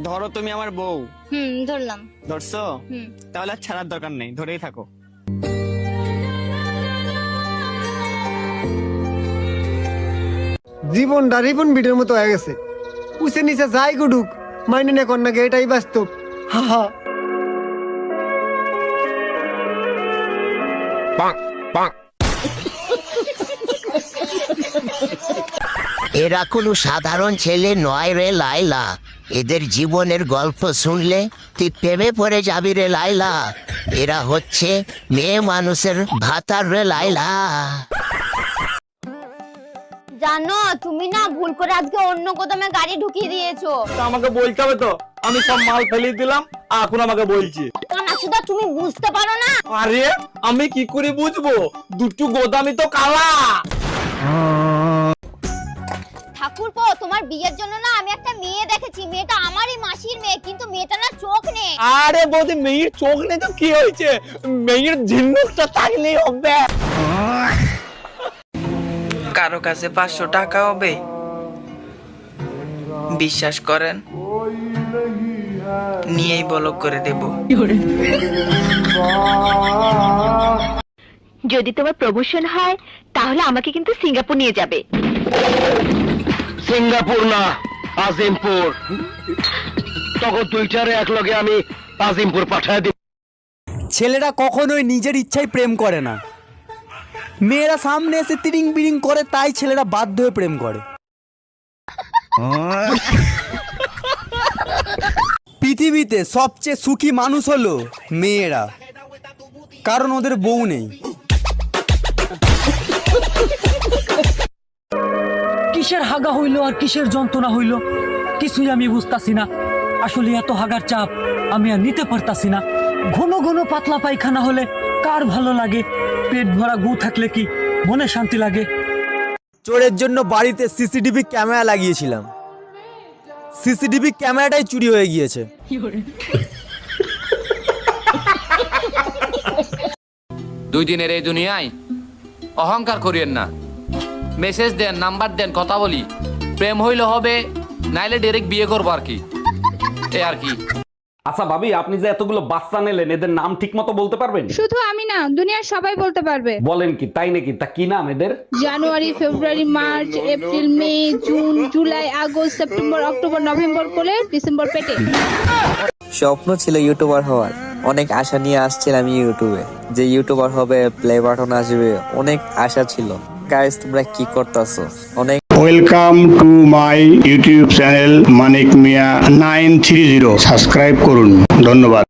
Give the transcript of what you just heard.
ধরো তুমি আমার বউ। হুম ধরলাম। ধরছো? হুম। তাহলে আর ছাড়ার দরকার নেই ধরেই থাকো। জীবনটা রিবন বিটের মতো হয়ে গেছে। উসে নিচে যাই গুডুক মাইনে না কন্যাকে এটাই বাস্তব। হা হা। এরা কোনো সাধারণ ছেলে নয় রে লাইলা এদের জীবনের গল্প শুনলে তুই প্রেমে পড়ে যাবি রে লাইলা এরা হচ্ছে মেয়ে মানুষের ভাতার রে লাইলা জানো তুমি না ভুল করে আজকে অন্য কোদমে গাড়ি ঢুকিয়ে দিয়েছ। আমাকে বলতে হবে তো আমি সব মাল ফেলে দিলাম এখন আমাকে বলছি। কানা সুদা তুমি বুঝতে পারো না। আরে আমি কি করে বুঝব? দুটো গোদামি তো কালা। ঠাকুরপো তোমার বিয়ের জন্য না আমি একটা মেয়ে দেখেছি। মেয়েটা আমারই মাসির মেয়ে কিন্তু মেয়েটা না চোখ নেই। আরে বৌদি মেয়ের চোখ নেই তো কি হয়েছে? মেয়ের ঝিনুকটা থাকলেই হবে। কারও কাছে পাঁচশো টাকা হবে? বিশ্বাস করেন? নিয়েই বলক করে দেব। যদি তোমার প্রমোশন হয় তাহলে আমাকে কিন্তু সিঙ্গাপুর নিয়ে যাবে। সিঙ্গাপুর না, আজিমপুর। তখন দুইটারে এক লগে আমি আজিমপুর পাঠায় দিব ছেলেরা কখনোই নিজের ইচ্ছায় প্রেম করে না। মেয়েরা সামনে এসে তিরিং বিরিং করে, তাই ছেলেরা বাধ্য হয়ে প্রেম করে। পৃথিবীতে সবচেয়ে সুখী মানুষ হলো মেয়েরা। কারণ ওদের বউ নেই। কিসের হাগা হইল আর কিসের যন্ত্রণা হইল? কিছুই আমি বুঝতাছি না। আসলে এত হাগার চাপ আমি আর নিতে পারতাছি না। ঘন ঘন পাতলা পায়খানা হলে কার ভালো লাগে? পেট ভরা গু থাকলে কি মনে শান্তি লাগে? চোরের জন্য বাড়িতে সিসিটিভি ক্যামেরা লাগিয়েছিলাম। সিসিটিভি ক্যামেরাটাই চুরি হয়ে গিয়েছে। দুই দিনের এই দুনিয়ায় অহংকার করিয়েন না। মেসেজ দেন নাম্বার দেন কথা বলি। প্রেম হইলে হবে নাইলে ডাইরেক্ট বিয়ে করব আর কি। এ আর কি। আচ্ছা ভাবি আপনি যে এতগুলো বাচ্চা নিলেন এদের নাম ঠিক মতো বলতে পারবেন? শুধু আমি না দুনিয়ার সবাই বলতে পারবে। বলেন কি তাই নাকি? তা কি নাম এদের? January February March April May June July August September October November করে ডিসেম্বর পেটে। স্বপ্ন ছিল ইউটিউবার হওয়ার। অনেক আশা নিয়ে আসছিলাম ইউটিউবে। যে ইউটিউবার হবে প্লে বাটন আসবে অনেক আশা ছিল। গাইস তোমরা কি করতেছো? অনেক welcome to my YouTube channel Manik Mia nine three zero subscribe করুন। ধন্যবাদ।